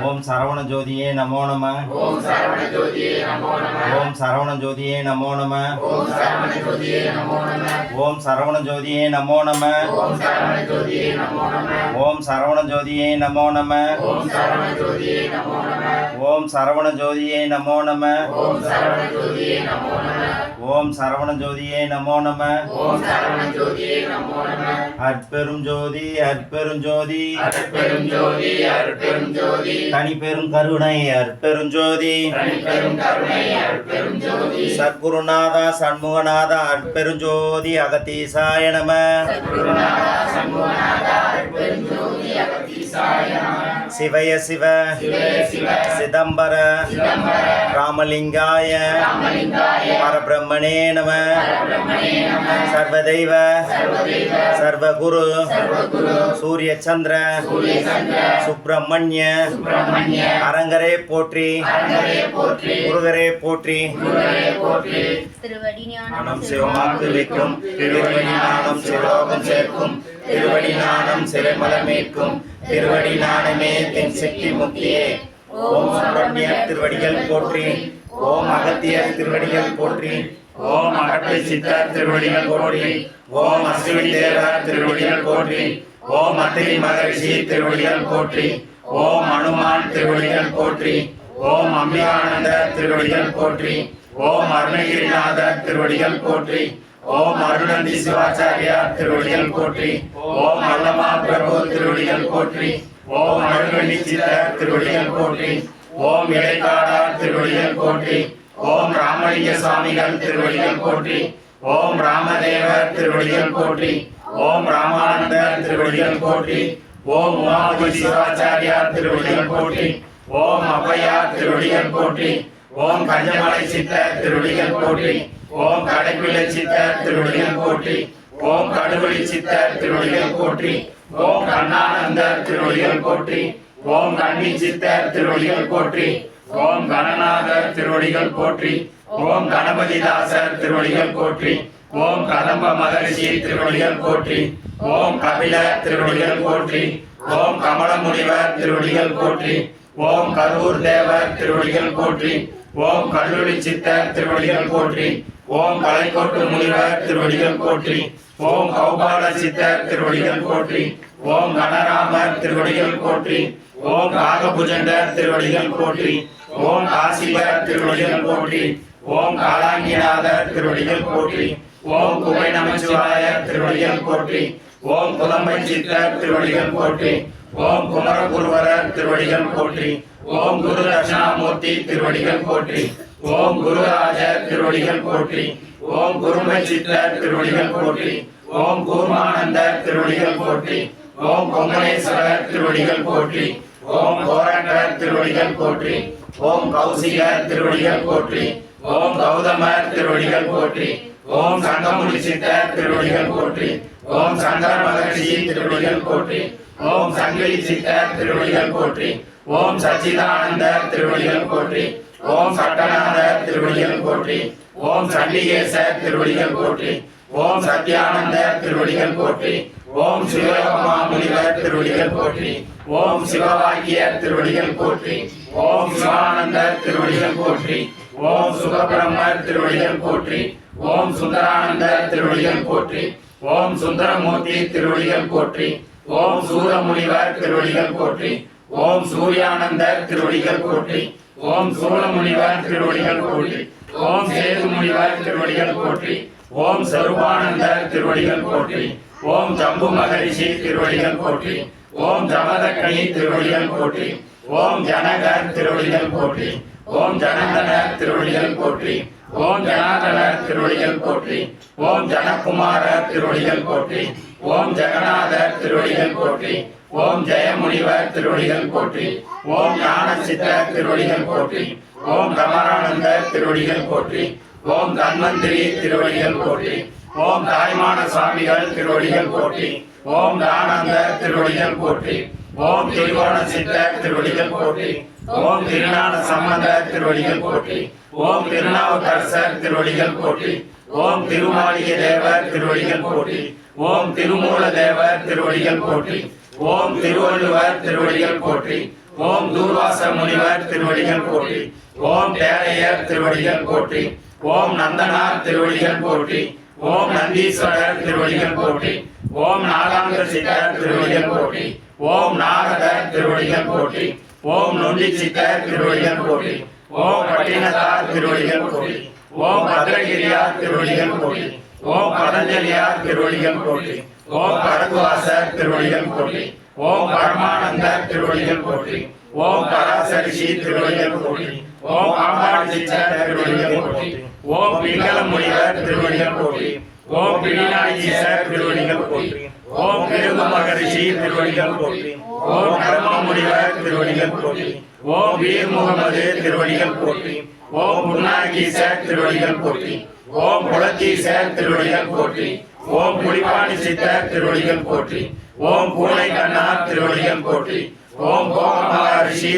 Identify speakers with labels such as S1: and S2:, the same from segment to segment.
S1: ஓம் சரவண ஜோதியே நமோ நம
S2: ஓம் சரவண ஜோதியே நமோ நம
S1: ஓம் சரவண ஜோதியே நமோ நம
S2: ஓம் சரவண ஜோதியே நமோ நம
S1: ஓம் சரவண ஜோதியே நமோ நம
S2: ஓம் சரவண ஜோதியே நமோ நம
S1: ஓம் சரவண ஜோதியே நமோ நம
S2: ஓம் சரவண ஜோதியே நமோ நம
S1: ஓம் சரவண ஜோதியே நமோ நம
S2: ஓம் சரவண ஜோதியே நமோ நம
S1: ஓம் சரவண ஜோதியே நமோ நம
S2: ஓம் சரவண ஜோதியே நமோ நம
S1: அற்பெரும் ஜோதி அற்பெரும் ஜோதி
S2: அருட்பெரும் ஜோதி அருட்பெரும் ஜோதி
S1: தனி பெரும் கருணை
S2: அற்பெருஞ்சோதி
S1: சத்குருநாதா சண்முகநாதா அற்பெருஞ்சோதி அகத்தீசாய நம. சிவய சிவ. சிதம்பர ராமலிங்காய பரபிரம்மணே நம சர்வதெய்வ சர்வகுரு சூரிய சந்திர சுப்பிரமணிய அரங்கரே போற்றி
S2: முருகரே போற்றி.
S1: மனம் சிவமாக்கு வைக்கும் திருவடிநாதம் சிவலோகம் சேர்க்கும் திருவடிநாதம் சிறைமலமேற்கும் திருவடிநாதமே தென் சக்தி முக்தியே. ஓம் சுப்பிரமணியர் திருவடிகள் போற்றி ஓம் அகத்தியர் திருவடிகள் போற்றி
S3: ஓம் அகப்பை சித்தர் திருவடிகள் போற்றி
S1: ஓம் அஸ்வினி தேவர் திருவடிகள் போற்றி
S3: ஓம் அத்திரி மகரிஷி திருவடிகள் போற்றி ஓம் அனுமான் திருவடிகள் போற்றி ஓம் அம்பிகானந்தர் திருவடிகள் போற்றி ஓம் அருணகிரிநாதர் திருவடிகள் போற்றி ஓம் அருணந்தி சிவாச்சாரியார் திருவடிகள் போற்றி ஓம் அல்லமா பிரபு திருவடிகள் போற்றி ஓம் அருள்வள்ளி சித்தர் திருவடிகள் போற்றி ஓம் இடைக்காடார் திருவடிகள் போற்றி ஓம் ராமலிங்க சுவாமிகள் திருவடிகள் போற்றி ஓம் ராமதேவர் திருவடிகள் போற்றி ஓம் ராமானந்தர் திருவடிகள் போற்றி ஓம் உமாபதி சிவாச்சாரியார் திருவடிகள் போற்றி ஓம் ஔவையார் திருவடிகள் போற்றி ஓம் கஞ்சமலை சித்தர் திருவடிகள் போற்றி ஓம் கடைப்பிள்ளை சித்தர் திருவடிகள் போற்றி ஓம் கடுவழி சித்தர் திருவடிகள் போற்றி ஓம் கண்ணானந்தர் திருவடிகள் போற்றி ஓம் கண்ணி சித்தர் திருவடிகள் போற்றி ஓம் கணநாதர் திருவடிகள் போற்றி ஓம் கணபதிதாசர் திருவடிகள் போற்றி ஓம் கதம்ப மகரிஷி திருவடிகள் போற்றி ஓம் கபில திருவடிகள் போற்றி ஓம் கமல முனிவர் திருவடிகள் போற்றி ஓம் கரூர் தேவர் திருவடிகள் போற்றி ஓம் கல்லூரி சித்தர் திருவடிகள் போற்றி ஓம் கலைக்கோட்டு முனிவர் திருவடிகள் போற்றி ஓம் கௌபால சித்தர் திருவடிகள் போற்றி ஓம் கனராமர் திருவடிகள் போற்றி ஓம் காகபுஜண்டர் திருவடிகள் போற்றி ஓம் காசிவர் திருவடிகள் போற்றி ஓம் காலாங்கிநாதர் திருவடிகள் போற்றி ஓம் குகை நமச்சிவாய திருவடிகள் போற்றி ஓம் புலம்பை சித்தர் திருவடிகள் போற்றி ஓம் குமரகுருவரர் திருவடிகள் போற்றி ஓம் குரு தட்சிணாமூர்த்தி திருவடிகள் போற்றி ஓம் குருராஜர் திருவடிகள் போற்றி ஓம் குருமை சித்த திருவடிகள் போற்றி ஓம் கூர்மானந்த திருவடிகள் போற்றி ஓம் பொங்கலேஸ்வரர் திருவடிகள் போற்றி ஓம் கோரண்டர் திருவடிகள் போற்றி ஓம் கௌசிகர் திருவடிகள் போற்றி ஓம் கௌதமர் திருவடிகள் போற்றி ஓம் சங்கமுனி சித்தர் திருவடிகள் போற்றி ஓம் சங்கர மகர்ஷி திருவடிகள் போற்றி ஓம் சங்கிலி சித்தர் திருவடிகள் போற்றி ஓம் சச்சிதானந்த திருவடிகள் போற்றி ஓம் சட்டநாத திருவடிகள் போற்றி ஓம் சண்டிகேச திருவடிகள் போற்றி ஓம் சத்யானந்த திருவடிகள் போற்றி ஓம் சிவகமா முனிவர் திருவடிகள் போற்றி ஓம் சிவவாக்கிய திருவடிகள் போற்றி ஓம் சிவானந்த திருவடிகள் போற்றி ஓம் சுகபிரம்மர் திருவடிகள் போற்றி ஓம் சுந்தரானந்த திருவடிகள் போற்றி ஓம் சுந்தரமூர்த்தி திருவடிகள் போற்றி ஓம் சூரமுனிவர் திருவடிகள் போற்றி ஓம் சூர்யானந்தர் திருவடிகள் போற்றி ஓம் சூரமுனிவர் திருவடிகள் போற்றி ஓம் சேது முனிவர் திருவடிகள் போற்றி ஓம் சருபானந்தர் திருவடிகள் போற்றி ஓம் ஜம்பு மகரிஷி திருவடிகள் போற்றி ஓம் ஜமதக்கணி திருவடிகள் போற்றி ஓம் ஜனகர் திருவடிகள் போற்றி ஓம் ஜனந்தனர் திருவடிகள் போற்றி ஓம் ஜனாதனர் திருவடிகள் போற்றி ஓம் ஜனகுமாரர் திருவடிகள் போற்றி ஓம் ஜெகநாதர் திருவடிகள் போற்றி ஓம் ஜெயமுனிவர் திருவடிகள் போற்றி ஓம் ஞான சித்தர் திருவடிகள் போற்றி ஓம் கமரானந்தர் திருவடிகள் போற்றி ஓம் தன்வந்திரி திருவடிகள் போற்றி ஓம் தாய்மான சுவாமிகள் திருவடிகள் போற்றி ஓம் தானந்தர் திருவடிகள் போற்றி ஓம் திருவோண சித்தர் திருவடிகள் போற்றி ஓம் திருஞான சம்பந்த திருவடிகள் போற்றி ஓம் திருநாவுக்கரசர் திருவடிகள் போற்றி ஓம் திருமாளிகை தேவர் திருவடிகள் போற்றி ஓம் திருமூல தேவர் திருவடிகள் போற்றி ஓம் திருவள்ளுவர் திருவடிகள் போற்றி ஓம் தூர்வாச முனிவர் திருவடிகள் போற்றி ஓம் தேரையர் திருவடிகள் போற்றி ஓம் நந்தனார் திருவடிகள் போற்றி ஓம் நந்தீஸ்வரர் திருவடிகள் போற்றி ஓம் நாகாந்த சித்தர் திருவடிகள் போற்றி ஓம் நாரதர் திருவடிகள் போற்றி ஓம் நொண்டி சித்தர் திருவடிகள் போற்றி ஓம் பட்டினதார் திருவடிகள் போற்றி ஓம் பத்ரகிரியார் திருவடிகள் போற்றி ஓம் பதஞ்சலியார் திருவடிகள் போற்றி ஓம் பரத்வாசர் திருவடிகள் போற்றி ஓம் பரமானந்தர் திருவடிகள் போற்றி ஓம் பராசரிஷி திருவடிகள் போற்றி ஓம் ஆம்பாடி சித்தர் திருவடிகள் போற்றி ஓம் பிங்கல முனிவர் திருவடிகள் போற்றி ஓம் பிடிநாயகீசர் திருவடிகள் போட்டி ஓம் பிருகு மகரிஷி திருவடிகள் போட்டி ஓம் பிரம்ம முனிவர் திருவடிகள் போட்டி ஓம் வீர் முகமது திருவடிகள் போட்டி ஓம் புன்னாகீசர் திருவடிகள் போட்டி ஓம் புலத்தீசர் திருவடிகள் போட்டி ஓம் புலிபாணி சித்தர் திருவடிகள் போற்றி ஓம் பூனை கண்ணார் திருவடிகள் போற்றி ஓம் கோக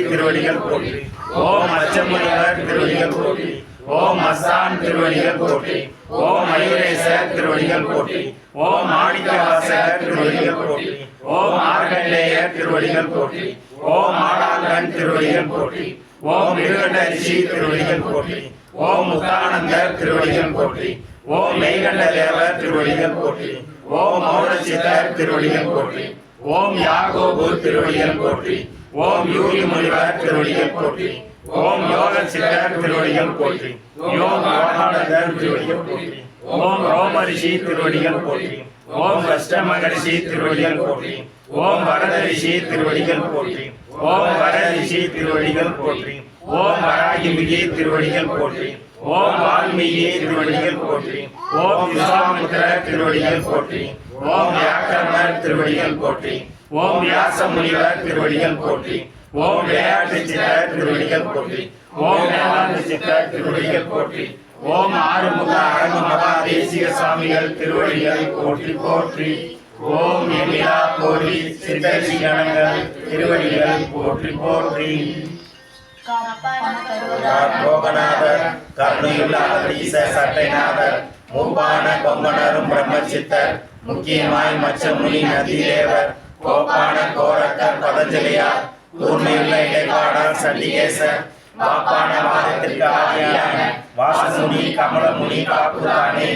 S3: திருவடிகள் போற்றி ஓம் அச்சமுனிவர் திருவடிகள் போற்றி ஓம் அஸ்தான் திருவடிகள் போற்றி ஓம் மயூரேசர் திருவடிகள் போற்றி ஓம் மாணிக்கவாசகர் திருவடிகள் போற்றி ஓம் மார்கண்டேயர் திருவடிகள் போற்றி ஓம் ஆடாங்கன் திருவடிகள் போற்றி ஓம் மிருகண்டரிஷி திருவடிகள் போற்றி ஓம் முத்தானந்தர் திருவடிகள் போற்றி ஓம் மெய்கண்ட தேவர் திருவடிகள் போற்றி ஓம் மௌனசித்தர் திருவடிகள் போற்றி ஓம் யாகோபு திருவடிகள் போற்றி ஓம் யூகி முனிவர் திருவடிகள் போற்றி ஓம் யோக சித்தர் திருவடிகள் போற்றி ஓம் யோகானந்தர் திருவடிகள் போற்றி ஓம் ரோமரிஷி திருவடிகள் போற்றி ஓம் கஷ்ட மகரிஷி திருவடிகள் போற்றி ஓம் வரத ரிஷி திருவடிகள் போற்றி ஓம் வர ரிஷி திருவடிகள் போற்றி ஓம் வராகிமிகி திருவடிகள் போற்றி ஓம் வால்மீகி திருவடிகள் போற்றி ஓம் விசாமுத்திர திருவடிகள் போற்றி ஓம் வியாக்கரமர் திருவடிகள் போற்றி. ஓம் வியாச முனிவர் திருவடிகள் போற்றி. ஓம் விளையாட்டு சித்தர் திருவடிகள் போற்றி. ஓம் வேதாந்த சித்தர் திருவடிகள் போற்றி. ஓம் ஆறுமுக அரங்க மகா தேசிக சுவாமிகள் திருவடிகள் போற்றி போற்றி. ஓம் எமிலா கோரி சித்தர்ஷி கணங்கள் திருவடிகள் போற்றி போற்றி. போகநாதர் கருணையுள்ளாத ஈச சட்டைநாதர் மூப்பான கொங்கணரும் பிரம்மச்சித்தர் முக்கியமாய் மச்ச முனி நதிதேவர் கோப்பான கோரக்கர் பதஞ்சலியார் கூர்மையுள்ள இடைக்காடர் சண்டிகேசர் வாப்பான வாதத்திற்கு ஆதியான வாசமுனி கமலமுனி காப்புதானே.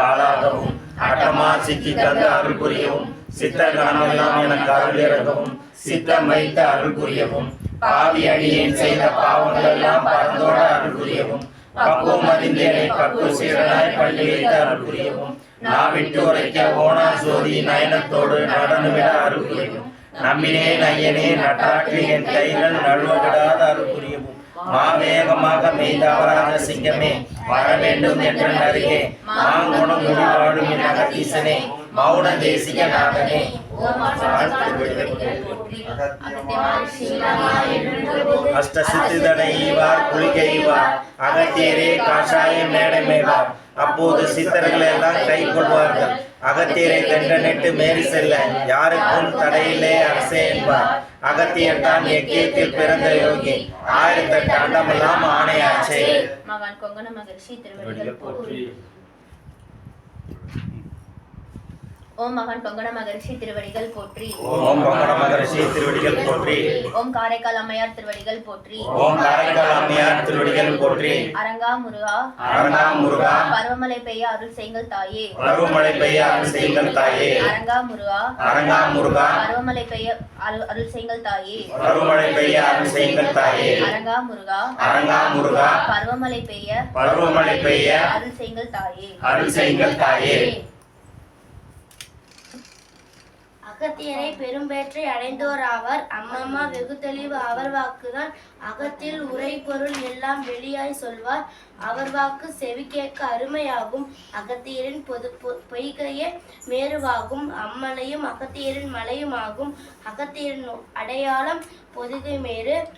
S3: ஆளாகவும் அட்டமா சித்தி தந்த அருள் புரியவும் சித்த கணமெல்லாம் எனக்கு அருள் இறங்கவும் சித்தம் வைத்த அருள் புரியவும் பாவி அடியேன் செய்த பாவங்கள் எல்லாம் பறந்தோட அருள் புரியவும் பக்குவம் அறிந்தேனை பக்குவ சீரனாய் பள்ளி வைத்த அருள் புரியவும் நான் விட்டு உரைக்க ஓனா சோதி நயனத்தோடு நடனமிட அருள் புரியவும் நம்மினே நையனே நட்டாற்றி என் கைகள் நழுவவிடாத அருள் புரியவும் மாவேகமாக மெய்தவரான சிங்கமே வர வேண்டும் என்ற நருகே மாங்குணம் முடிவாடும் என் அகதீசனே மௌன தேசிக நாதனே. அஷ்டசித்திதனை ஈவார் குளிகை ஈவார் அகத்தியரே காஷாயம் மேடமேவார். அப்போது சித்தர்கள் எல்லாம் கை கொள்வார்கள். அகத்தியரை வென்றனிட்டு மேறி செல்ல யாருக்கும் தடையில்லை அரசே என்பார். அகத்தியர் தான் எக்கியத்தில் பிறந்த யோகி. ஆயிரத்தெட்டு அண்டமெல்லாம் ஆணையாச்சே.
S4: மகான் கொங்கண மகரிஷி போற்றி. ஓம் மகான் கொங்கண மகரிஷி திருவடிகள் போற்றி.
S1: ஓம் பங்கட மகரிஷி திருவடிகள் போற்றி.
S4: ஓம் காரைக்கால் அம்மையார் திருவடிகள் போற்றி.
S1: ஓம் காரைக்கால் அம்மையார் திருவடிகள் போற்றி.
S4: அரங்கா முருகா.
S1: அரங்கா முருகா.
S4: பருவமழை பெய்ய அருள் செய்யுங்கள் தாயே.
S1: பருவமழை பெய்ய அருள் செய்யுங்கள் தாயே.
S4: அரங்கா முருகா.
S1: அரங்கா முருகா.
S4: பருவமழை பெய்ய அருள் அருள் செய்யுங்கள் தாயே.
S1: பருவமழை பெய்ய அருள் செய்யுங்கள் தாயே.
S4: அரங்கா முருகா.
S1: அரங்கா முருகா.
S4: பருவமழை பெய்ய
S1: பருவமழை பெய்ய
S4: அருள் செய்யுங்கள் தாயே.
S1: அருள் செய்யுங்கள் தாயே.
S5: அகத்தியரை பெரும்பேற்றை அடைந்தோர் ஆவர். அம்மம்மா வெகு தெளிவு அவர் வாக்குதான். அகத்தில் உரை பொருள் எல்லாம் வெளியாய் சொல்வார். அவர் வாக்கு செவி கேட்க அருமையாகும். அகத்தியரின் பொது பொ- பொய்கையே மேருவாகும். அம்மலையும் அகத்தியரின் மலையுமாகும். அகத்தியரின் அடையாளம் பொதுகை மேரு.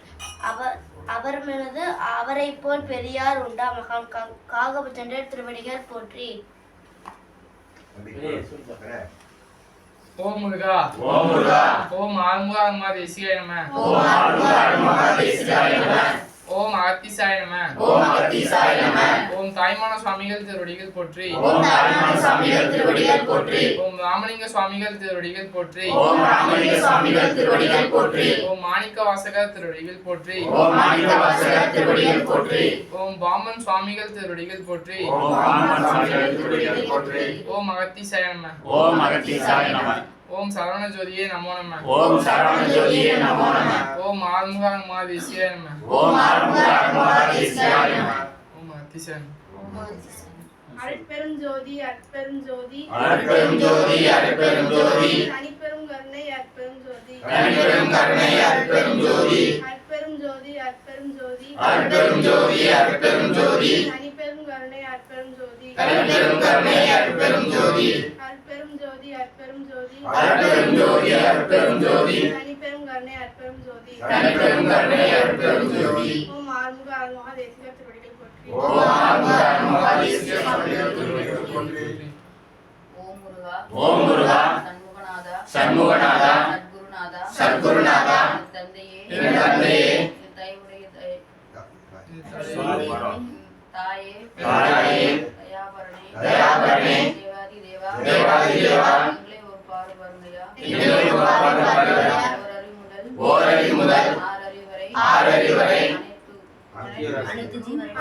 S5: அவர் அவர் மீது அவரை போல் பெரியார் உண்டா? மகான் கா- திருவடிகள் போற்றி.
S2: ஓம் முருகா
S1: ஓம் முருகா
S2: ஓம் ஆறுமுக அம்மா தேசிகாய நம
S1: ஓம் ஆறுமுக அருள்மகா தேசிகாய நம
S6: ஓம் அகத்தீசாய நம.
S1: ஓம் அகத்தீசாய நம.
S6: ஓம் தாய்மான சுவாமிகள் திருவடிகள் போற்றி.
S1: ஓம் தாய்மான சுவாமிகள் திருவடிகள் போற்றி.
S6: ஓம் ராமலிங்க சுவாமிகள் திருவடிகள் போற்றி.
S1: ஓம் ராமலிங்க சுவாமிகள் திருவடிகள் போற்றி.
S6: ஓம் மாணிக்க வாசகர் திருவடிகள் போற்றி.
S1: ஓம் மாணிக்க வாசகர் திருவடிகள் போற்றி.
S6: ஓம் பாமன் சுவாமிகள் திருவடிகள் போற்றி.
S1: ஓம் ராமன் சுவாமிகள் திருவடிகள் போற்றி.
S6: ஓம் அகத்தீசாய நம.
S1: ஓம் அகத்தீசாய நம.
S6: ஓம் சரவண ஜோதியே நமோ நம.
S1: ஓம் சரவண ஜோதியே நமோ நம.
S6: ஓம் ஆறுமுக மாதேசியாய நம.
S1: ஓம் ஆறுமுக அருமகாதேசியாய நம.
S6: ஓம் அகத்தீசாய நம
S7: அருட்பெரும் ஜோதி அற்பெரும் ஜோதி
S1: அருட்பெரும் ஜோதி அருட்பெரும் ஜோதி
S7: தனிப்பெரும் கருணை அற்பெரும் ஜோதி
S1: தனிப்பெரும் கருணை அருட்பெரும் ஜோதி
S7: அற்பெரும் ஜோதி அற்பெரும் ஜோதி
S1: அருட்பெரும் ஜோதி அருட்பெரும் ஜோதி
S7: தனிப்பெரும் கருணை அற்பெரும் ஜோதி
S1: தனிப்பெரும் கருணை அருட்பெரும் ஜோதி
S7: அற்பெரும் ஜோதி அற்பெரும் ஜோதி தனிப்பெரும் கருணை அற்பெரும் ஜோதி.
S1: தனிப்பெரும் கருணை அருட்பெரும் ஜோதி
S7: ஓம் ஆறுமுக அருமகா தேசிக திருவடிகள் போற்றி.
S1: ஓம் ஆறுமுக திருவடிகள் போற்றி.
S2: ஓம் முருகா.
S1: ஓம் முருகா.
S2: சண்முகநாதா.
S1: சண்முகநாதா.
S2: சத்குருநாதா. தந்தையே.
S1: என் தந்தையே.
S2: தாயே.
S1: தாயே
S2: தாயே தயாபரணே
S1: தயாபரணே
S2: தேவாதி தேவா
S1: தேவாதி தேவா
S2: எங்களை ஒரு பாடு வருமையா
S1: எங்களை ஒரு பாடு வருமையா
S2: ஓர் அறி முதல்
S1: ஓர் அறி முதல்
S2: ஆறு அறி வரை
S1: ஆறு அறி வரை
S2: அனைத்து
S4: அனைத்து ஜீவன்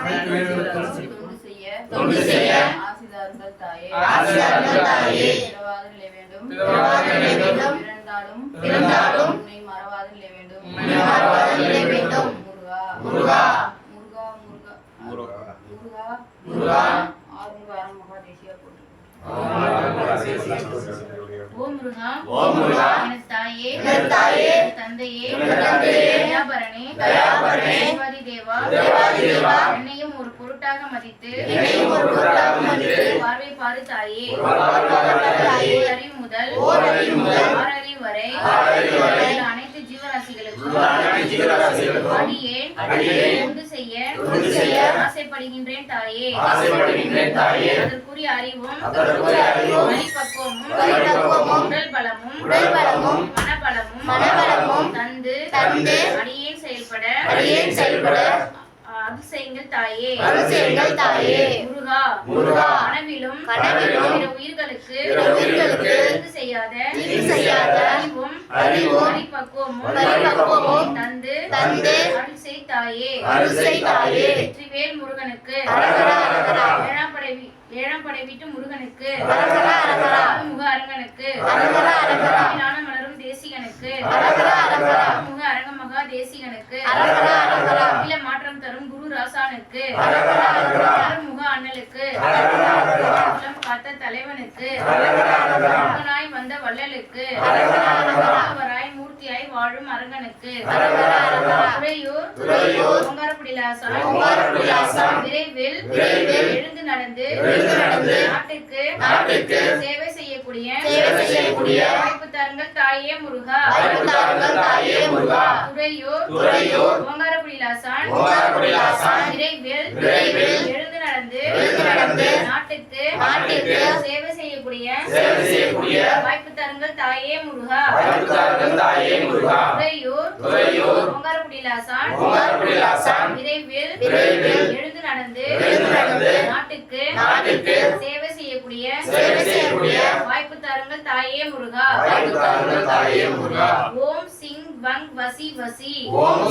S2: தொண்டு செய்ய ஆசிதார்கள் தாயே.
S1: ஆசிதார்கள் தாயே.
S2: பிறவாத நிலை வேண்டும்.
S6: பிறவாத நிலை வேண்டும்.
S2: பிறந்தாலும்
S1: பிறந்தாலும்
S2: உன்னை மறவாத நிலை வேண்டும்.
S6: உன்னை மறவாத நிலை வேண்டும்.
S2: முருகா.
S1: முருகா.
S2: முருகா முருகா. முருகா.
S1: முருகா.
S2: ஆறுமுக அருமகா தேசியா போட்டு.
S8: ஓம் முருகா.
S1: ஓம் முருகா.
S8: எனது தாயே.
S1: எனது தாயே.
S8: தந்தையே.
S1: தந்தையே.
S8: தயாபரணே.
S1: தயாபரணே.
S8: தேவாதி தேவா.
S1: தேவாதி தேவா. என்னையும் ஒரு பொருட்டாக மதித்து
S8: பார்வை பாரு தாயே
S1: ஒரு பார்வை தாயே
S8: ஓர் அறிவு முதல்
S1: ஓர் அறிவு முதல்
S8: ஆறு அறிவு வரை அனைத்து ஜீவராசிகளுக்கும் அடியேன் தொண்டு செய்ய ஆசைப்படுகின்றேன் தாயே. அதற்குரிய அறிவும் வழிபக்குவமும் உடல் பலமும் மனபலமும் தந்து அடியேன் செயல்பட அதிசயங்கள் தாயே
S1: அதிசயங்கள் தாயே.
S8: முருகா
S1: முருகா.
S8: கனவிலும்
S1: கனவிலும்
S8: பிற உயிர்களுக்கு
S1: பிற உயிர்களுக்கு
S8: தீங்கு செய்யாத
S1: தீங்கு செய்யாத
S8: அறிவும்
S1: அறிவும்
S8: தந்து
S1: தந்து
S8: தாயே
S1: தாயே.
S8: வெற்றிவேல் முருகனுக்கு
S1: அரகரா, அரகரா.
S8: ஏழாம் படை வி- ஏழாம் படை வீட்டு முருகனுக்கு
S1: அரகரா, அரகரா.
S8: முக அரங்கனுக்கு
S1: அரகரா,
S8: மலரும் தேசிகனுக்கு
S1: அரகரா,
S8: Harada.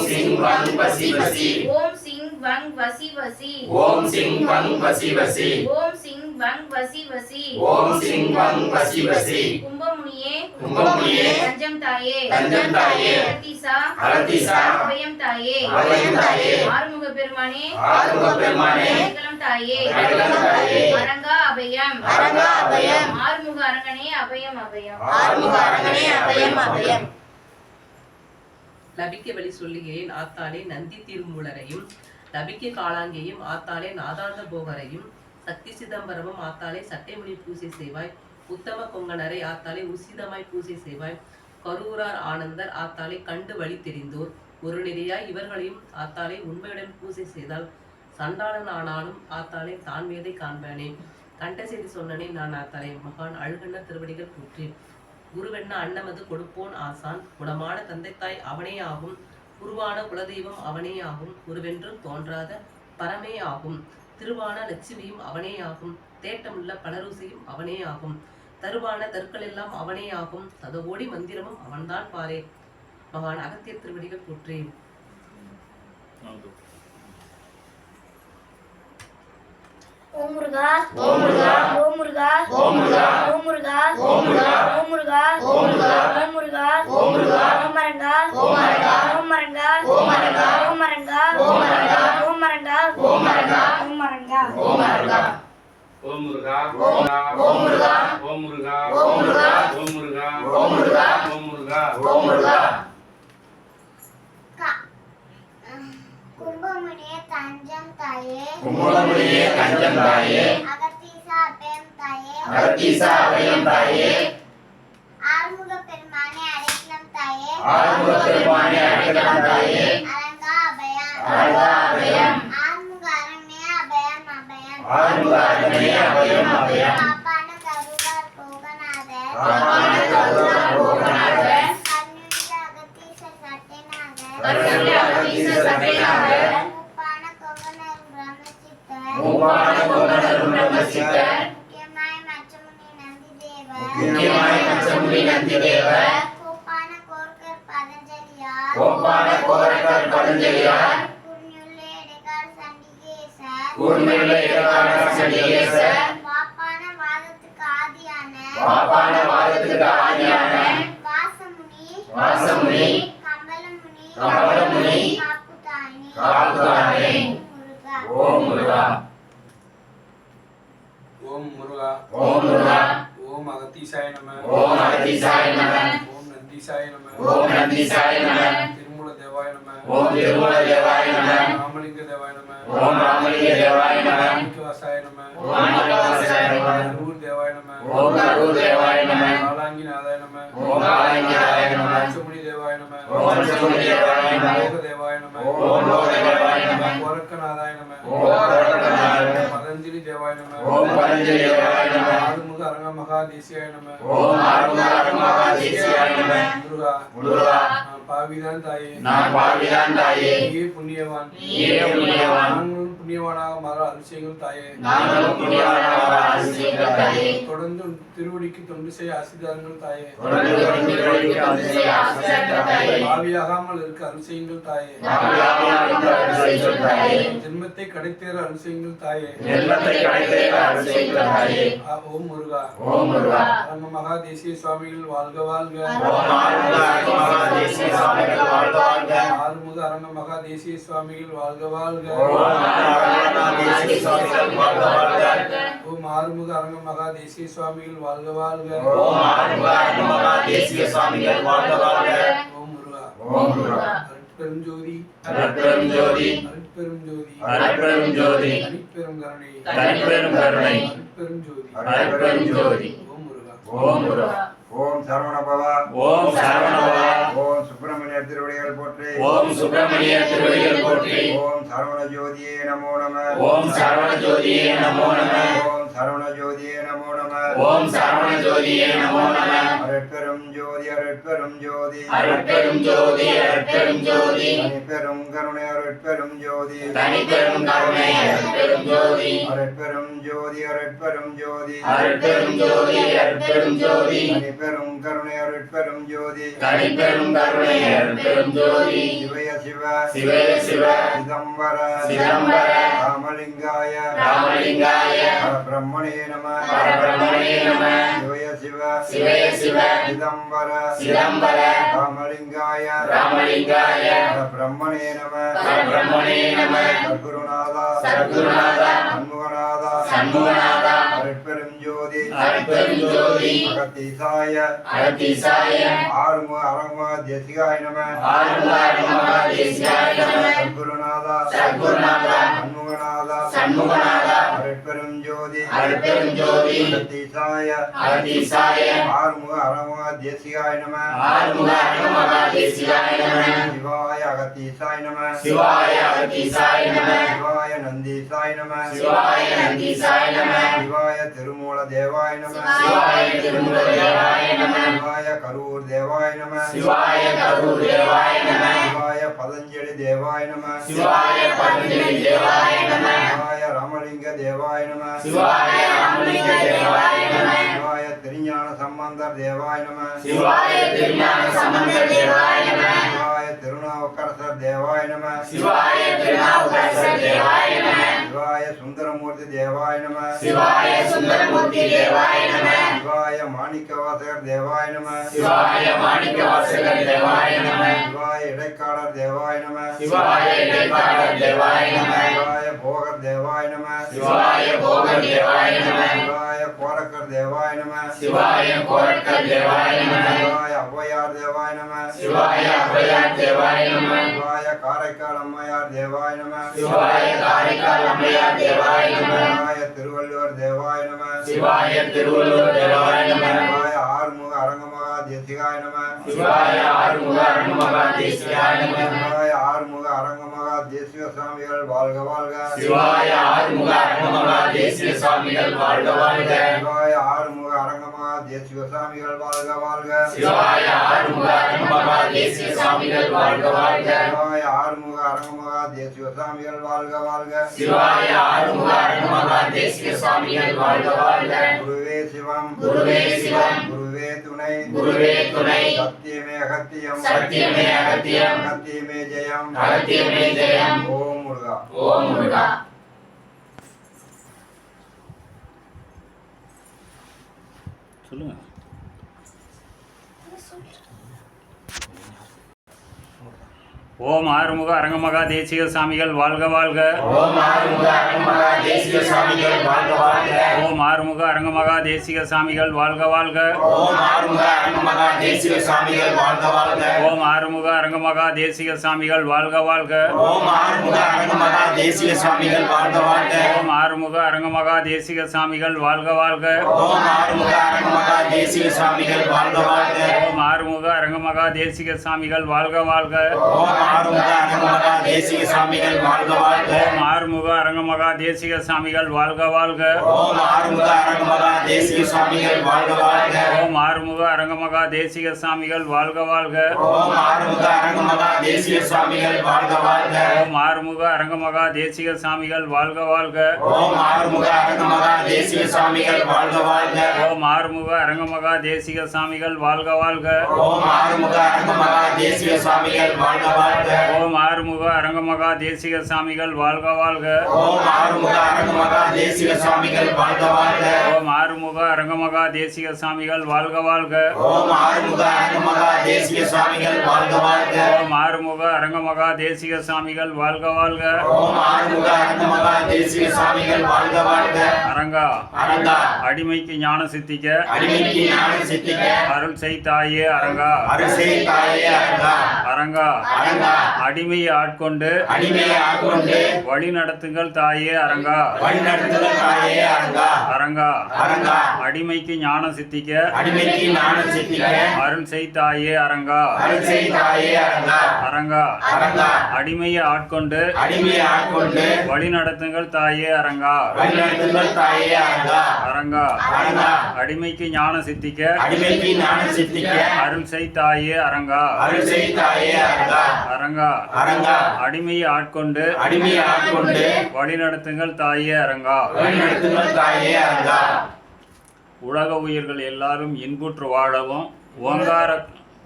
S8: சிங் வங் வசி வசி.
S1: ஓம் சிங் வங் வசி வசி
S8: ஓம் சிங் வங் வசி வசி.
S1: ஓம் சிங் வங் வசி வசி
S8: ஓம் சிங் வங் வசி வசி. கும்பமுனியே
S1: கும்பமுனியே.
S8: தஞ்சம் தாயே
S1: தஞ்சம் தாயே.
S8: அரத்தீசா
S1: அரத்தீசா.
S8: அபயம் தாயே
S1: அபயம் தாயே.
S8: ஆறுமுக பெருமானே
S1: ஆறுமுக பெருமானே.
S8: அடைக்கலம் தாயே
S1: அடைக்கலம் தாயே.
S8: அரங்கா அபயம்
S1: அரங்கா அபயம்.
S8: ஆறுமுக அரங்கனே அபயம் அபயம்
S1: ஆறுமுக அரங்கனே அபயம் அபயம்.
S9: நபிக்க வழி சொல்லுகிறேன் ஆத்தாலே நந்தி திருமூலரையும் நபிக்க காளாங்கேயும் ஆத்தாலே நாதாந்த போகரையும் சக்தி சிதம்பரமும் ஆத்தாலே சட்டைமுனி பூசை செய்வாய். உத்தம கொங்கனரை ஆத்தாலே உசிதமாய் பூசை செய்வாய். கரூரார் ஆனந்தர் ஆத்தாலே கண்டு வழி தெரிந்தோர். ஒரு நிலையாய் இவர்களையும் ஆத்தாலே உண்மையுடன் பூசை செய்தால் சண்டாளன் ஆனாலும் ஆத்தாலே தான் வேதை காண்பானே. கண்ட செய்தி சொன்னனே நான் ஆத்தாலே மகான் அழுகண்ண திருவடிகள் கூற்றேன். குருவென்ன அன்னமது கொடுப்போன் ஆசான். குணமான தந்தை தாய் அவனே ஆகும் குருவான குலதெய்வம் அவனே ஆகும் குருவென்றும் தோன்றாத பரமே ஆகும் திருவான லட்சுமியும் அவனே ஆகும் தேட்டமுள்ள பலருசியும் அவனே ஆகும் தருவான தற்களெல்லாம் அவனே ஆகும் ததவோடி மந்திரமும் அவன்தான் பாரே. மகான் அகத்திய திருவடிகள் போற்றி
S5: ஓம் முருகா
S1: ஓம் முருகா.
S5: ஓம் முருகா
S1: ஓம் முருகா.
S5: ஓம் முருகா
S1: ஓம் முருகா.
S5: ஓம் முருகா
S1: ஓம் முருகா.
S5: ஓம் முருகா
S1: ஓம் முருகா.
S5: ஓம் மரங்கா
S1: ஓம் மரங்கா.
S5: ஓம் மரங்கா
S1: ஓம் மரங்கா.
S5: ஓம் மரங்கா
S1: ஓம் மரங்கா.
S5: ஓம் மரங்கா
S1: ஓம் மரங்கா.
S5: ஓம் மரங்கா
S1: ஓம் முருகா
S10: ஓம் முருகா
S1: ஓம் ஓம் முருகா.
S10: ஓம் முருகா
S1: ஓம் முருகா.
S10: ஓம் முருகா
S1: ஓம் முருகா.
S10: ஓம் முருகா
S1: ஓம் முருகா
S11: தஞ்சம் தாயே
S1: கும்பமுனியே தஞ்சம் தாயே
S11: அகத்தீசா அபயம் தாயே
S1: அகத்தீசா அபயம் தாயே
S11: ஆறுமுக பெருமானே அடைக்கலம் தாயே
S1: ஆறுமுக பெருமானே அடைக்கலம் தாயே
S11: அரங்கா அபயம்
S1: அரங்கா
S10: Amen.
S1: 我
S10: 乐 பாவிதான் தாயே
S1: நான் பாவிதான் தாயே.
S10: நீயே புண்ணியவான்
S1: நீயே புண்ணியவான்.
S10: நாங்களும் புண்ணியவானாக மாற அபிஷேகம் தாயே
S1: நாங்களும் புண்ணியவானாக ஆசிரியர்கள் தாயே.
S10: தொடர்ந்து திருவடிக்கு தொண்டு செய்ய ஆசிதாரங்கள் தாயே
S1: தொடர்ந்து தாயே.
S10: பாவியாகாமல் இருக்க அபிஷேகங்கள் தாயே
S1: பாவியாகாமல் இருக்க அபிஷேகம் தாயே.
S10: ஜென்மத்தை கடைத்தேற அபிஷேகங்கள் தாயே
S1: ஜென்மத்தை கடைத்தேற அபிஷேகம் தாயே.
S10: ஆ, ஓம் முருகா
S1: ஓம் முருகா
S10: அரங்க மகாதேசிய சுவாமிகள் வாழ்க வாழ்க
S1: ஓம் ஆறுமுக அரங்கமகாதேசிய சுவாமிகள் வாழ்க வாழ்க.
S10: ஆறுமுக அரங்க மகாதேசிய சுவாமிகள் வாழ்க வாழ்க
S1: ஓம் ஆறுமுக அரங்கமகாதேசிய சுவாமிகள் வாழ்க வாழ்க.
S10: ஓம் ஆறுமுக அரங்க மகாதேசிய சுவாமிகள் வாழ்க வாழ்க
S1: ஓம் ஆறுமுக அரங்கமகாதேசிய சுவாமிகள் வாழ்க வாழ்க.
S10: ஓம் முருகா
S1: ஓம் முருகா
S10: அருட்பெரும் ஜோதி
S1: அருட்பெரும் ஜோதி
S10: அருட்பெரும் ஜோதி
S1: அருட்பெரும் ஜோதி
S10: தனிப்பெரும் கருணை
S1: தனிப்பெரும் கருணை
S10: அருட்பெரும் ஜோதி
S1: அருட்பெரும் ஜோதி
S10: ஓம் முருகா
S1: ஓம் முருகா
S12: ஓம் சரவணபவா
S1: ஓம் சரவணபவா
S12: ஓம் சுப்பிரமணிய திருவடிகள் போற்றி.
S1: ஓம் சுப்பிரமணிய திருவடிகள் போற்றி.
S12: ஓம் சரவண ஜோதியே நமோ நம.
S1: ஓம் சரவண ஜோதியே நமோ நம.
S12: ஓம் சரவண ஜோதியே நமோ நம.
S1: ஓம் சரவண ஜோதியே நமோ நம.
S12: அருட்பெரும் ஜோதி அருட்பெரும் ஜோதி.
S1: அருட்பெரும் ஜோதி அருட்பெரும் ஜோதி.
S12: தனிப்பெரும் கருணை அருட்பெரும் ஜோதி.
S1: தனிப்பெரும் கருணை அருட்பெரும் ஜோதி.
S12: அருட்பெரும் ஜோதி அருட்பெரும் ஜோதி.
S1: அருட்பெரும் ஜோதி அருட்பெரும் ஜோதி.
S12: தனிப்பெரும் கருணை அருட்பெரும் ஜோதி.
S1: தனிப்பெரும் கருணை அருட்பெரும் ஜோதி.
S12: சிவய சிவ.
S1: சிவய சிவ.
S12: சிதம்பர.
S1: சிதம்பர.
S12: ராமலிங்காய.
S1: ராமலிங்காய.
S12: பிரம்மணே நம
S1: பரபிரம்மணே நம
S12: சிவய சிவ
S1: சிவய சிவ
S12: சிதம்பர
S1: சிதம்பர
S12: ராமலிங்காய
S1: ராமலிங்காய
S12: பிரம்மணே நம
S1: பரபிரம்மணே நம
S12: சத்குருநாதா
S1: சத்குருநாதா
S12: சண்முகநாதா
S1: சண்முகநாதா
S12: அருட்பெரும் ஜோதி
S1: அருட்பெரும் ஜோதி
S12: அகத்தீசாய
S1: அகத்தீசாய
S12: ஆறுமுக அரமுக தேசிகாய நம
S1: ஆறுமுக அரங்கமகா தேசிகாய நம
S12: சத்குருநாதா
S1: சத்குருநாதா
S12: சண்முகநாதா
S1: சண்முகநாதா
S12: அருட்பெரும் ஜோதி
S1: அருட்பெரும் ஜோதி
S12: அகத்தீசாய
S1: அகத்தீசாய
S12: ஆறுமுக அரமுக தேசிகாய நம
S1: ஆறுமுக அரங்கமகா தேசிகாய நம
S12: சிவாய அகத்தீசாய நம
S1: சிவாய அகத்தீசாய நம
S12: சிவாய நந்தீசாய நம
S1: சிவாய நந்தீசாய நம
S12: சிவாய திருமூல தேவாய நம
S1: சிவாய திருமுக தேவாய நம
S12: சிவாய கரூர் தேவாய நம
S1: சிவாய கரூர் தேவாய நம
S12: சிவாய பதஞ்சலி தேவாய நம
S1: சிவாய பதஞ்சலி தேவாய நம
S12: சிவாய ராமலிங்க தேவாய நம
S1: சிவாய ராமலிங்க தேவாய நம
S12: சிவாய திருஞான சம்பந்தர் தேவாய நம.
S1: சிவாய திருஞான சம்பந்தர் தேவாய நம.
S12: சிவாய திருநாவுக்கரசர் தேவாய நம.
S1: சிவாய திருநாவுக்கரசர் தேவாய நம.
S12: சிவாய சுந்தரமூர்த்தி தேவாய நம.
S1: சிவாய சுந்தரமூர்த்தி தேவாய நம.
S12: சிவாய மாணிக்கவாசகர் தேவாய நம
S1: சிவாய மாணிக்கவாசகர் தேவாய நம
S12: சிவாய இடைக்காடர் தேவாய நம
S1: சிவாய இடைக்காடர் தேவாய நம
S12: சிவாய போகர் தேவாய நம
S1: சிவாய போகர் தேவாய நம
S12: சிவாய கோரக்கர் தேவாய நம
S1: சிவாய கோரக்கர் தேவாய நம
S12: சிவாய ஔவையார் தேவாய நம
S1: சிவாய அபயார் தேவாய நம
S12: சிவாய காரைக்கால் அம்மையார் தேவாய நம
S1: சிவாய காரைக்கால் அம்மையார் தேவாய நம
S12: சிவாய திருவள்ளுவர் தேவாய நம
S1: சிவாய திருவள்ளுவர் தேவாய நம.
S12: ஆறுமுக அரங்கமகா தேசிகாய நம.
S1: சிவாய ஆறுமுக அருண்மகா தேசியாய நம.
S12: சிவாய ஆறுமுக அரங்கமகா தேசிக சுவாமிகள் வாழ்க வாழ்க.
S1: சிவாய ஆறுமுக அருண்மகா தேசிய சுவாமிகள் வாழ்க வாழ்க.
S12: சிவாய ஆறுமுக அரங்கமகா தேசிக சுவாமிகள் வாழ்க வாழ்க.
S1: சிவாய ஆறுமுக தேசிய சுவாமிகள் வாழ்க வாழ்க.
S12: சிவாய ஆறுமுக அரங்கமகா தேசிக சுவாமிகள் வாழ்க வாழ்க.
S1: சிவாய ஆறுமுக அருண்மகா தேசிய சுவாமிகள் வாழ்க வாழ்க.
S12: குருவே சிவம்.
S1: குருவே சிவம்.
S12: குருவே துணை.
S1: குருவே துணை.
S12: சத்தியமே அகத்தியம்.
S1: சத்தியமே அகத்தியம்.
S12: அகத்தியமே ஜெயம்.
S1: அகத்தியமே ஜெயம்.
S12: ஓம் முருகா.
S1: ஓம் முருகா.
S3: சொல்லுங்க ஓம் ஆறுமுக அரங்கமகா தேசிக சாமிகள் வாழ்க வாழ்க.
S1: ஓம் ஆறுமுக அருண்மகா தேசிய சுவாமிகள் வாழ்க வாழ்க.
S3: ஓம் ஆறுமுக அரங்கமகா தேசிக சாமிகள் வாழ்க வாழ்க.
S1: ஓம் ஆறுமுக அருண்மகா தேசிய சுவாமிகள் வாழ்க வாழ்க.
S3: ஓம் ஆறுமுக அரங்கமகா தேசிக சாமிகள் வாழ்க வாழ்க.
S1: ஓம் ஆறுமுக அருண்மகா தேசிய சுவாமிகள் வாழ்க வாழ்க.
S3: ஓம் ஆறுமுக அரங்கமகா தேசிக சாமிகள் வாழ்க வாழ்க.
S1: ஓம் ஆறுமுக அருண்மகா தேசிய சுவாமிகள் வாழ்க வாழ்க.
S3: ஓம் ஆறுமுக அரங்கமகா தேசிக சாமிகள் வாழ்க வாழ்க.
S1: ஓம் ஆறுமுக அருண்மகா தேசிக சுவாமிகள் வாழ்க வாழ்க.
S3: ஓம் ஆறுமுக அரங்கமகா தேசிக சாமிகள் வாழ்க வாழ்க.
S1: ஓம் ஆறுமுக அருண்மகா தேசிக சுவாமிகள் வாழ்க வாழ்க.
S3: ஓம் ஆறுமுக அரங்கமகா தேசிக சாமிகள் வாழ்க வாழ்க.
S1: ஓம் ஆறுமுக அருண்மகா தேசிய சுவாமிகள் வாழ்க வாழ்க.
S3: ஓம் ஆறுமுக அரங்கமகா தேசிக சாமிகள் வாழ்க வாழ்க.
S1: ஓம் ஆறுமுக அருண்மகா தேசிய சுவாமிகள் வாழ்க வாழ்க.
S3: ஓம் ஆறுமுக அரங்கமகா தேசிக சாமிகள் வாழ்க வாழ்க.
S1: ஓம் ஆறுமுக வாழ்க வாழ்க.
S3: ஓம் ஆறுமுக அரங்கமகா தேசிக சாமிகள் வாழ்க வாழ்க.
S1: ஓம் ஆறுமுக அருண்மகா தேசிய சுவாமிகள் வாழ்க வாழ்க.
S3: ஓம் ஆறுமுக அரங்கமகா தேசிக சாமிகள் வாழ்க வாழ்க.
S1: ஓம் ஆறுமுக அருண்மகா தேசிய சுவாமிகள் வாழ்க வாழ்க.
S3: ஓம் ஆறுமுக அரங்கமகா தேசிக சாமிகள் வாழ்க வாழ்க.
S1: ஓம் ஆறுமுக அருண்மகா தேசிய சுவாமிகள் வாழ்க வாழ்க.
S3: அரங்கா.
S1: அரங்கா.
S3: அடிமைக்கு ஞான சித்திக்க.
S1: அடிமைக்கு ஞானம் சித்திக்க.
S3: அருள் செய் தாயே அரங்கா.
S1: அரிசை தாயே அரங்கா.
S3: அரங்கா.
S1: அரங்கா.
S3: அடிமையை ஆட்கொண்டு
S1: அடிமையை ஆட்கொண்டு
S3: வழி நடத்துங்கள் தாயே அரங்கா.
S1: வழிநடத்துதல் தாயே அரங்கா.
S3: அரங்கா.
S1: அரங்கா.
S3: அடிமைக்கு ஞானம் சித்திக்க.
S1: அடிமைக்கு ஞானம் சித்திக்க.
S3: அருள் செய் தாயே அரங்கா.
S1: அரிசை தாயே அரங்கா.
S3: அரங்கா.
S1: அரங்கா.
S3: அடிமையை ஆட்கொண்டு
S1: அடிமையை ஆட்கொண்டு
S3: வழி நடத்துங்கள் தாயே அரங்கா.
S1: வழிநடத்துதல் தாயே அரங்கா.
S3: அரங்கா.
S1: அரங்கா.
S3: அடிமைக்கு ஞான சித்திக்க.
S1: அடிமைக்கு ஞானம் சித்திக்க.
S3: அருள் செய் தாயே அரங்கா.
S1: அரிசை தாயே அரங்கா.
S3: அரங்கா.
S1: அரங்கா.
S3: அடிமையை ஆட்கொண்டு
S1: அடிமையை ஆட்கொண்டு
S3: வழி நடத்துங்கள் தாயே அரங்கா.
S1: வழிநடத்துதல் தாயே அரங்கா.
S3: உலக உயிர்கள் எல்லாரும் இன்புற்று வாழவும் ஓங்கார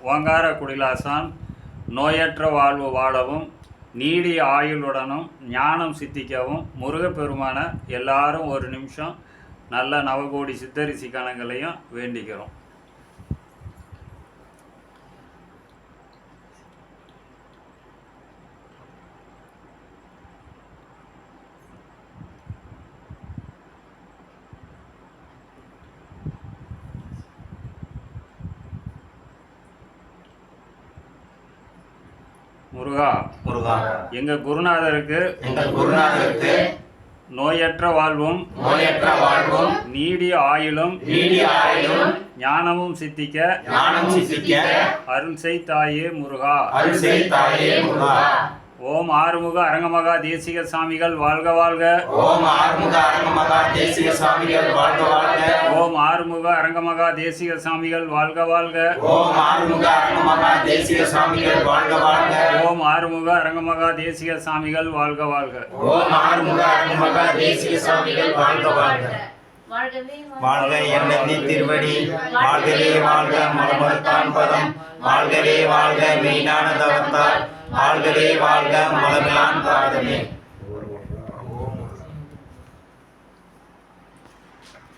S3: ஓங்கார குடிலாசான் நோயற்ற வாழ்வு வாழவும் நீடிய ஆயுளுடனும் ஞானம் சித்திக்கவும் முருகப்பெருமான எல்லாரும் ஒரு நிமிஷம் நல்ல நவகோடி சித்தரிசி கணங்களையும் வேண்டிக்கிறோம். முருகா.
S1: முருகா.
S3: எங்க குருநாதருக்கு
S1: எங்கள் குருநாதருக்கு
S3: நோயற்ற வாழ்வும்
S1: நோயற்ற வாழ்வும்
S3: நீடிய ஆயுளும்
S1: நீடிய ஆயுளும்
S3: ஞானமும் சித்திக்க
S1: ஞானம் சித்திக்க
S3: அருள் செய் தாயே முருகா.
S1: அருள் செய் தாயே முருகா.
S3: ஓம் ஆறுமுக அரங்கமகா தேசிக சாமிகள் வாழ்க வாழ்க.
S1: ஓம் ஆறுமுக அரங்கமகா தேசிக சாமிகள் வாழ்க வாழ்க.
S3: ஓம் ஆறுமுக அரங்கமகா தேசிக சாமிகள் வாழ்க வாழ்க.
S1: ஓம் ஆறுமுக அரங்கமகா தேசிக சாமிகள் வாழ்க வாழ்க.
S3: ஓம் ஆறுமுக அரங்கமகா தேசிக சாமிகள் வாழ்க வாழ்க.
S1: ஓம் ஆறுமுக அரங்கமகா தேசிக சாமிகள் வாழ்க வாழ்க.
S8: வாழ்கவே
S1: வாழ்க. எண்ணெண்ணி திருவடி. வாழ்கவே வாழ்க மலமறுத்தான் பதம். வாழ்கவே வாழ்க மெய்ஞான தவத்தால். வாழ்கவே வாழ்க மலமிலான் பாதமே.